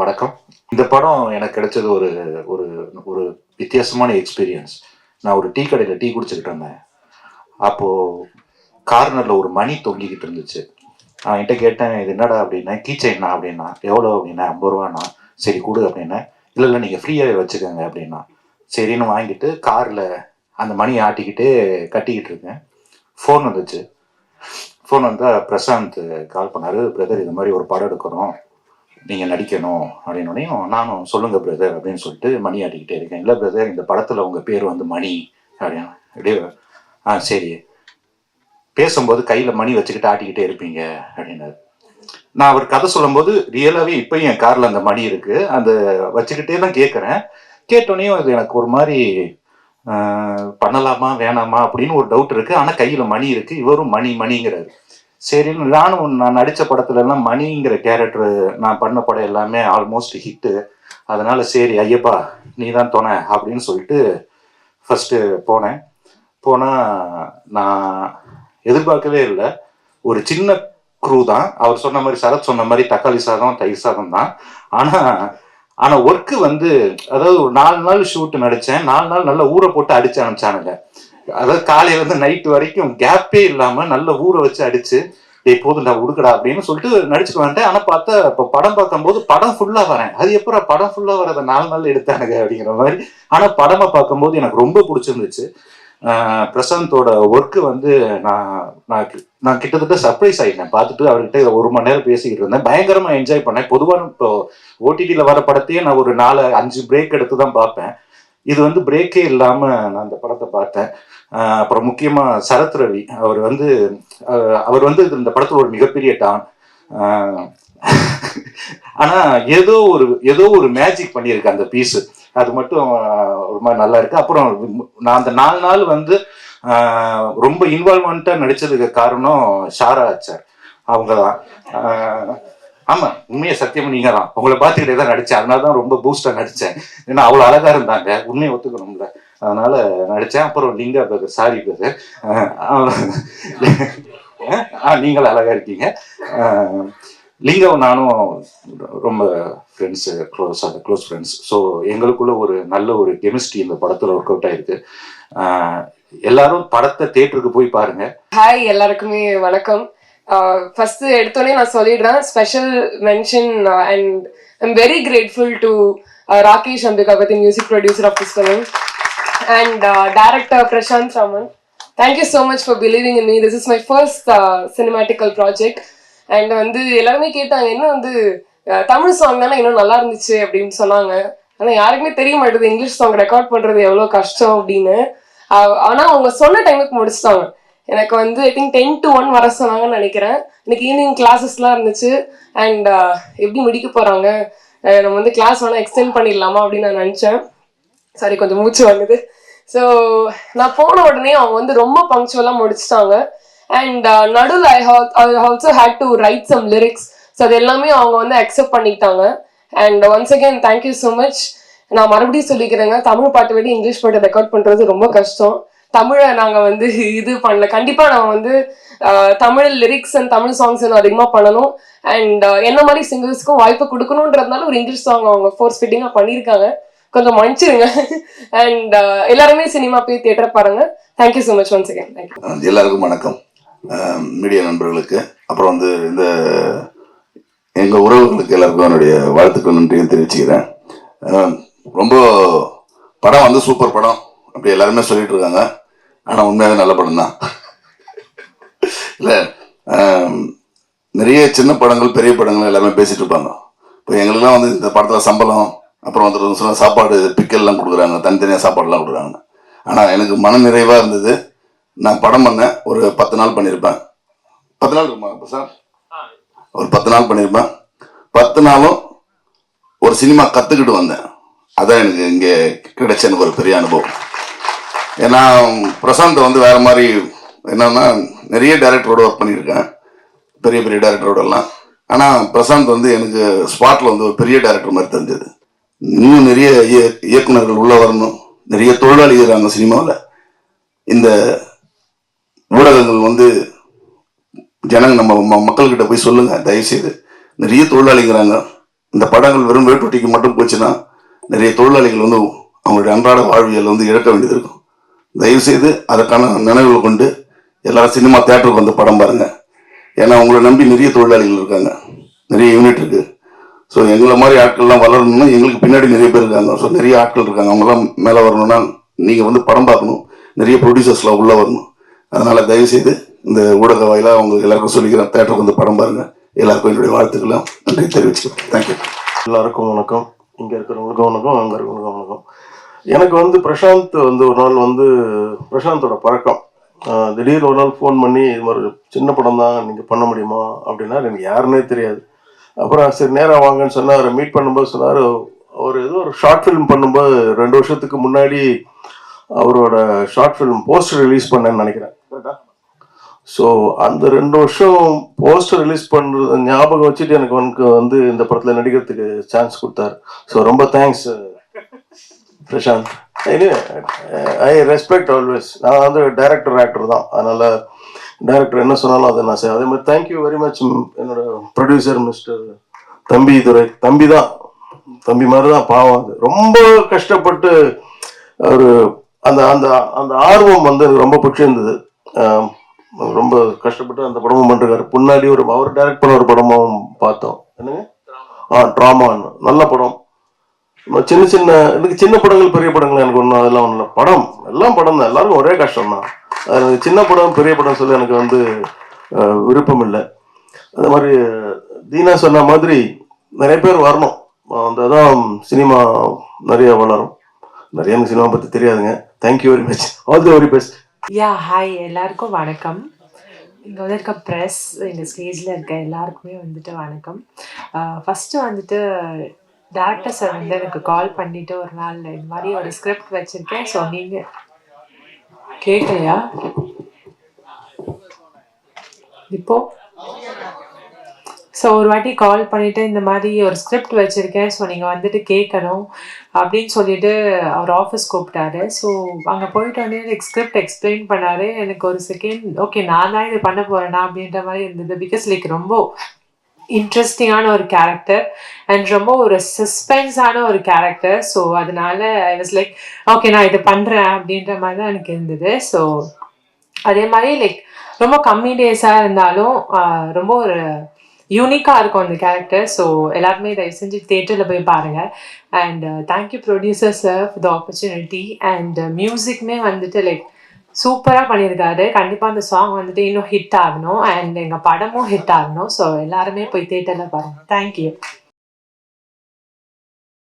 வணக்கம். இந்த படம் எனக்கு கிடைச்சது ஒரு ஒரு ஒரு வித்தியாசமான எக்ஸ்பீரியன்ஸ் நான் ஒரு டீ கடையில் டீ குடிச்சுக்கிட்டு இருந்தேன். அப்போது கார்னரில் ஒரு மணி தொங்கிக்கிட்டு இருந்துச்சு. நான் என்கிட்ட கேட்டேன் இது என்னடா அப்படின்னா கீச்சைன்னா அப்படின்னா எவ்வளோ அப்படின்னா ஐம்பது ரூபாண்ணா சரி கொடு அப்படின்னா இல்லை இல்லை நீங்கள் ஃப்ரீயாகவே வச்சுக்கோங்க அப்படின்னா. சரின்னு வாங்கிட்டு காரில் அந்த மணி ஆட்டிக்கிட்டு கட்டிக்கிட்டு இருக்கேன். ஃபோன் வந்துச்சு. ஃபோன் வந்தால் பிரசாந்த் கால் பண்ணார். பிரதர் இது மாதிரி ஒரு படம் எடுக்கிறோம் நீங்கள் நடிக்கணும் அப்படின்னோடையும் நானும் சொல்லுங்க பிரதர் அப்படின்னு சொல்லிட்டு மணி ஆட்டிக்கிட்டே இருக்கேன். இல்லை பிரதர் இந்த படத்தில் உங்கள் பேர் வந்து மணி அப்படின்னு. அப்படியே ஆ சரி. பேசும்போது கையில் மணி வச்சுக்கிட்டு ஆட்டிக்கிட்டே இருப்பீங்க அப்படின்னாரு. நான் அவர் கதை சொல்லும்போது ரியலாகவே இப்போயும் என் காரில் அந்த மணி இருக்கு. அந்த வச்சுக்கிட்டே தான் கேட்குறேன் கேட்டோடனே அது எனக்கு ஒரு மாதிரி பண்ணலாமா வேணாமா அப்படின்னு ஒரு டவுட் இருக்கு. ஆனால் கையில் மணி இருக்கு. இவரும் மணி மணிங்கிறாரு. சரின்னு நானும் நான் நடித்த படத்துல எல்லாம் மணிங்கிற கேரக்டர் நான் பண்ண படம் எல்லாமே ஆல்மோஸ்ட் ஹிட்டு அதனால சரி ஐயப்பா நீ தான் துணை அப்படின்னு சொல்லிட்டு ஃபர்ஸ்ட் போனேன். போனால் நான் எதிர்பார்க்கவே இல்லை. ஒரு சின்ன க்ரூ தான். அவர் சொன்ன மாதிரி சரத் சொன்ன மாதிரி தக்காளி சாதம் தயிர் சாதம் தான். ஆனால் ஆனால் ஒர்க்கு வந்து அதாவது ஒரு நாலு நாள் ஷூட் நடித்தேன் நாலு நாள் நல்லா ஊரை போட்டு அடிச்சு அனுப்பிச்சானுங்க. அதாவது காலையில இருந்து நைட் வரைக்கும் கேப்பே இல்லாம நல்ல ஊற வச்சு அடிச்சு போதும் போதும்டா உடுக்கடா அப்படின்னு சொல்லிட்டு நடிச்சுட்டு வந்துட்டேன். ஆனா பார்த்தா இப்போ படம் பார்க்கும்போது படம் ஃபுல்லா வரேன். அது எப்பறம் படம் ஃபுல்லா வரதை நாலு நாள் எடுத்தானுங்க அப்படிங்கிற மாதிரி. ஆனா படமா பார்க்கும்போது எனக்கு ரொம்ப பிடிச்சிருந்துச்சு. பிரசாந்தோட ஒர்க்கு வந்து நான் நான் கி- நான் கிட்டத்தட்ட சர்ப்ரைஸ் ஆகிட்டேன் பார்த்துட்டு அவர்கிட்ட ஒரு மணி நேரம் பேசிக்கிட்டு இருந்தேன். பயங்கரமா என்ஜாய் பண்ணேன். பொதுவான இப்போ ஓடிடியில் வர படத்தையே நான் ஒரு நாலு அஞ்சு பிரேக் எடுத்து தான் பார்ப்பேன். இது வந்து பிரேக்கே இல்லாமல் நான் அந்த படத்தை பார்த்தேன். அப்புறம் முக்கியமாக சரத் ரவி அவர் வந்து அவர் வந்து இது இந்த படத்தில் ஒரு மிகப்பெரிய டான். ஆனால் ஏதோ ஒரு ஏதோ ஒரு மேஜிக் பண்ணியிருக்கு அந்த பீஸு அது மட்டும் ஒரு மாதிரி நல்லா இருக்கு. அப்புறம் நான் அந்த நாலு நாள் வந்து ரொம்ப இன்வால்வ்மெண்ட்டாக நடித்ததுக்கு காரணம் ஷாரா ஆச்சார். அவங்க தான் ஆமா உண்மையை சத்தியம் நீங்க தான் உங்களை பார்த்துக்கிட்டே தான் நடிச்சேன். அதனால தான் ரொம்ப பூஸ்டா நடிச்சேன். ஏன்னா அவ்வளவு அழகா இருந்தாங்க. உண்மையை ஒத்துக்கணும்ல. அதனால நடிச்சேன். அப்புறம் லிங்கா பேர் சாரி பிரதர் நீங்களும் அழகா இருக்கீங்க. லிங்கம் நானும் ரொம்ப friends close close friends so எங்களுக்குள்ள ஒரு நல்ல ஒரு கெமிஸ்ட்ரி இந்த படத்தில் ஒர்க் அவுட் ஆயிருக்கு. எல்லாரும் படத்தை தேட்டருக்கு போய் பாருங்க. ஹாய் எல்லாருக்குமே வணக்கம். ஃபர்ஸ்ட் எடுத்தோடனே நான் சொல்லிடுறேன். Special mention and I'm very grateful to Rakesh Ambikapathy music producer of this film and director Prashanth Raman thank you so much for believing in me this is my first cinematical project and வந்து எல்லாருமே கேட்டாங்க என்ன வந்து Tamil song தானே இன்னும் நல்லா இருந்துச்சு? அப்படின்னு சொன்னாங்க. ஆனால் யாருக்குமே தெரிய மாட்டேது இங்கிலீஷ் சாங் ரெக்கார்ட் பண்ணுறது எவ்வளோ கஷ்டம்? அப்படின்னு. ஆனால் அவங்க சொன்ன டைமுக்கு முடிச்சுட்டாங்க. எனக்கு வந்து I think ten to one வர சொன்னாங்கன்னு நினைக்கிறேன். எனக்கு ஈவினிங் கிளாஸஸ்லாம் இருந்துச்சு. அண்ட் uh, எப்படி முடிக்க போகிறாங்க நம்ம வந்து கிளாஸ் வேணால் எக்ஸ்டெண்ட் பண்ணிடலாமா அப்படின்னு நான் நினச்சேன். சாரி கொஞ்சம் மூச்சு வாங்குது. ஸோ நான் போன உடனே அவங்க வந்து ரொம்ப பங்க்சுவலாக முடிச்சிட்டாங்க. அண்ட் நடுவில் I I also had to write some lyrics so அது எல்லாமே அவங்க வந்து அக்செப்ட் பண்ணிக்கிட்டாங்க. And once again thank you so much நான் மறுபடியும் சொல்லிக்கிறேங்க. தமிழ் பாட்டு விட இங்கிலீஷ் பாட்டு ரெக்கார்ட் பண்ணுறது ரொம்ப கஷ்டம். தமிழை நாங்கள் வந்து இது பண்ணல. கண்டிப்பாக நான் வந்து Tamil lyrics and Tamil songs இன்னும் அதிகமாக பண்ணணும். அண்ட் என்ன மாதிரி சிங்கர்ஸ்க்கும் வாய்ப்பு கொடுக்கணுன்றதுனால ஒரு இங்கிலீஷ் சாங் அவங்க ஃபோர்ஸ் ஃபிட்டிங்காக பண்ணியிருக்காங்க. கொஞ்சம் மன்னிச்சிருங்க. அண்ட் எல்லாருமே சினிமா போய் தியேட்டர் பாருங்க. Thank you so much once again thank you எல்லாருக்கும் வணக்கம். மீடியா நண்பர்களுக்கு அப்புறம் வந்து இந்த எங்கள் உறவுகளுக்கு எல்லாருக்கும் என்னுடைய வாழ்த்துக்கள் நன்றியும் தெரிவிச்சுக்கிறேன். ரொம்ப படம் வந்து சூப்பர் படம். அப்படி எல்லாருமே சொல்லிட்டு இருக்காங்க. ஆனால் உண்மையாகவே நல்ல படம் தான். இல்லை நிறைய சின்ன படங்கள் பெரிய படங்கள் எல்லாமே பேசிட்டு இருப்பாங்க. இப்போ எங்களுக்குலாம் வந்து இந்த படத்தில் சம்பளம் அப்புறம் வந்து சொன்ன சாப்பாடு பிக்கல்லாம் கொடுக்குறாங்க. தனித்தனியாக சாப்பாடுலாம் கொடுக்குறாங்க. ஆனால் எனக்கு மன நிறைவாக இருந்தது நான் படம் பண்ணேன் ஒரு பத்து நாள் பண்ணியிருப்பேன் பத்து நாள் இருக்குமா இப்போ சார் ஒரு பத்து நாள் பண்ணியிருப்பேன் பத்து நாளும் ஒரு சினிமா கற்றுக்கிட்டு வந்தேன். அதான் எனக்கு இங்கே கிடைச்ச எனக்கு ஒரு பெரிய அனுபவம். ஏன்னா பிரசாந்த் வந்து வேற மாதிரி என்னன்னா நிறைய டேரக்டரோட ஒர்க் பண்ணியிருக்கேன் பெரிய பெரிய டேரக்டரோட எல்லாம் ஆனால் பிரசாந்த் வந்து எனக்கு ஸ்பாட்டில் வந்து ஒரு பெரிய டேரக்டர் மாதிரி தெரிஞ்சது. இன்னும் நிறைய இயக்குநர்கள் இயக்குனர்கள் உள்ள வரணும். நிறைய தொழிலாளி இருக்கிறாங்க சினிமாவில். இந்த ஊடகங்கள் வந்து ஜனங்க நம்ம ம- மக்கள்கிட்ட போய் சொல்லுங்க தயவுசெய்து. நிறைய தொழிலாளிங்கிறாங்க இந்த படங்கள் வெறும் வேட்டுட்டிக்கு மட்டும் போச்சுன்னா நிறைய தொழிலாளிகள் வந்து அவங்களுடைய அன்றாட வாழ்வியல் வந்து இழக்க வேண்டியது இருக்கும். தயவு செய்து அதற்கான நினைவுகள் கொண்டு எல்லாரும் சினிமா தேட்டருக்கு வந்து படம் பாருங்க. ஏன்னா உங்களை நம்பி நிறைய தொழிலாளிகள் இருக்காங்க. நிறைய யூனிட் இருக்கு. ஸோ எங்களை மாதிரி ஆட்கள்லாம் வளரணும்னா எங்களுக்கு பின்னாடி நிறைய பேர் இருக்காங்க. ஸோ நிறைய ஆட்கள் இருக்காங்க. அவங்களாம் மேலே வரணும்னா நீங்கள் வந்து படம் பார்க்கணும். நிறைய ப்ரொடியூசர்ஸ்லாம் உள்ளே வரணும். அதனால் தயவு செய்து இந்த ஊடக வாயிலாக அவங்க எல்லாருக்கும் சொல்லிக்கிறேன் தேட்டருக்கு வந்து படம் பாருங்க. எல்லாருக்கும் என்னுடைய வாழ்த்துக்கெல்லாம் நன்றி தெரிவிச்சுக்கிறேன். தேங்க்யூ எல்லாருக்கும் வணக்கம். இங்கே இருக்கிறவங்களுக்கும் வணக்கம் அங்கே இருக்கிறவங்களுக்கும் வணக்கம். எனக்கு வந்து பிரசாந்த் வந்து ஒரு நாள் வந்து பிரசாந்தோட பழக்கம். திடீர்னு ஒரு நாள் ஃபோன் பண்ணி இது மாதிரி சின்ன படம் தான் நீங்கள் பண்ண முடியுமா? அப்படின்னா எனக்கு யாருன்னே தெரியாது. அப்புறம் சரி நேராக வாங்கன்னு சொன்னார். மீட் பண்ணும்போது சொன்னார் அவர் ஏதோ ஒரு ஷார்ட் ஃபிலிம் பண்ணும்போது ரெண்டு வருஷத்துக்கு முன்னாடி அவரோட ஷார்ட் ஃபிலிம் போஸ்டர் ரிலீஸ் பண்ணேன்னு நினைக்கிறேன். ஸோ அந்த ரெண்டு வருஷம் போஸ்டர் ரிலீஸ் பண்ணுறது ஞாபகம் வச்சுட்டு எனக்கு உனக்கு வந்து இந்த படத்தில் நடிக்கிறதுக்கு சான்ஸ் கொடுத்தாரு. ஸோ ரொம்ப thanks Prashanth. I respect always நான் வந்து டைரக்டர் ஆக்டர் தான். அதனால் டைரக்டர் என்ன சொன்னாலும் அதை நான் செய்வேன். அதே மாதிரி தேங்க்யூ வெரி மச் என்னோட ப்ரொடியூசர் மிஸ்டர் தம்பி துரை தம்பி தான். தம்பி மாதிரி தான் பாவம் அது. ரொம்ப கஷ்டப்பட்டு ஒரு அந்த அந்த அந்த ஆர்வம் வந்து எனக்கு ரொம்ப பிடிச்சிருந்தது. ரொம்ப கஷ்டப்பட்டு அந்த படமும் பண்ணிருக்காரு. முன்னாடி ஒரு அவர் டைரக்ட் பண்ண ஒரு படமும் பார்த்தோம். என்னங்க? ஆ ட்ராமான்னு. நல்ல படம். சின்ன சின்ன எனக்கு சின்ன படங்கள் பெரிய படங்கள் எனக்கு ஒன்றும் அதெல்லாம் ஒன்றும் இல்லை. படம் எல்லாம் படம் தான். எல்லாருக்கும் ஒரே கஷ்டம் தான் எனக்கு சின்ன படம் பெரிய படம் சொல்லி எனக்கு வந்து விருப்பம் இல்லை. அந்த மாதிரி தீனா சொன்ன மாதிரி நிறைய பேர் வரணும். அந்த தான் சினிமா நிறைய வளரும். நிறைய எனக்கு சினிமா பற்றி தெரியாதுங்க. Thank you very much all the very best yeah hi எல்லாருக்கும் வணக்கம். இங்கே வந்து இருக்க ப்ரெஸ் எங்கள் ஸ்டேஜில் இருக்க எல்லாருக்குமே வந்துட்டு வணக்கம். ஃபஸ்ட்டு வந்துட்டு டேரக்டர் சார் வந்து எனக்கு கால் பண்ணிட்டு ஒரு நாள் இந்த மாதிரி ஒரு ஸ்கிரிப்ட் வச்சுருக்கேன் ஸோ நீங்கள் கேட்கலையா இப்போ? ஸோ ஒரு வாட்டி கால் பண்ணிட்டு இந்த மாதிரி ஒரு ஸ்கிரிப்ட் வச்சுருக்கேன் ஸோ நீங்கள் வந்துட்டு கேட்கணும் அப்படின்னு சொல்லிட்டு அவர் ஆஃபீஸ் கூப்பிட்டாரு. ஸோ அங்கே போயிட்டு வந்து எனக்கு ஸ்கிரிப்ட் எக்ஸ்பிளைன் பண்ணாரு. எனக்கு ஒரு செகண்ட் ஓகே நான் தான் இது பண்ண போறேனா? அப்படின்ற மாதிரி இருந்தது. பிகாஸ் லைக் ரொம்ப இன்ட்ரெஸ்டிங்கான ஒரு கேரக்டர் அண்ட் ரொம்ப ஒரு சஸ்பென்ஸான ஒரு கேரக்டர் ஸோ அதனால ஐ வாஸ் லைக் ஓகே நான் இது பண்ணுறேன் அப்படின்ற மாதிரி தான் எனக்கு இருந்தது. ஸோ அதே மாதிரி லைக் ரொம்ப கம்மி டேஸாக இருந்தாலும் ரொம்ப ஒரு யூனிக்காக இருக்கும் அந்த கேரக்டர் ஸோ எல்லாருமே தயவு செஞ்சு தேட்டரில் போய் பாருங்கள் and thank you producer sir for the opportunity and மியூசிக்குமே வந்துட்டு லைக் சூப்பராக பண்ணியிருக்காரு. கண்டிப்பாக அந்த சாங் வந்துட்டு இன்னும் ஹிட் ஆகணும். அண்ட் எங்கள் படமும் ஹிட் ஆகணும். ஸோ எல்லாருமே போய் தேட்டரில் பாருங்கள் தேங்க்யூ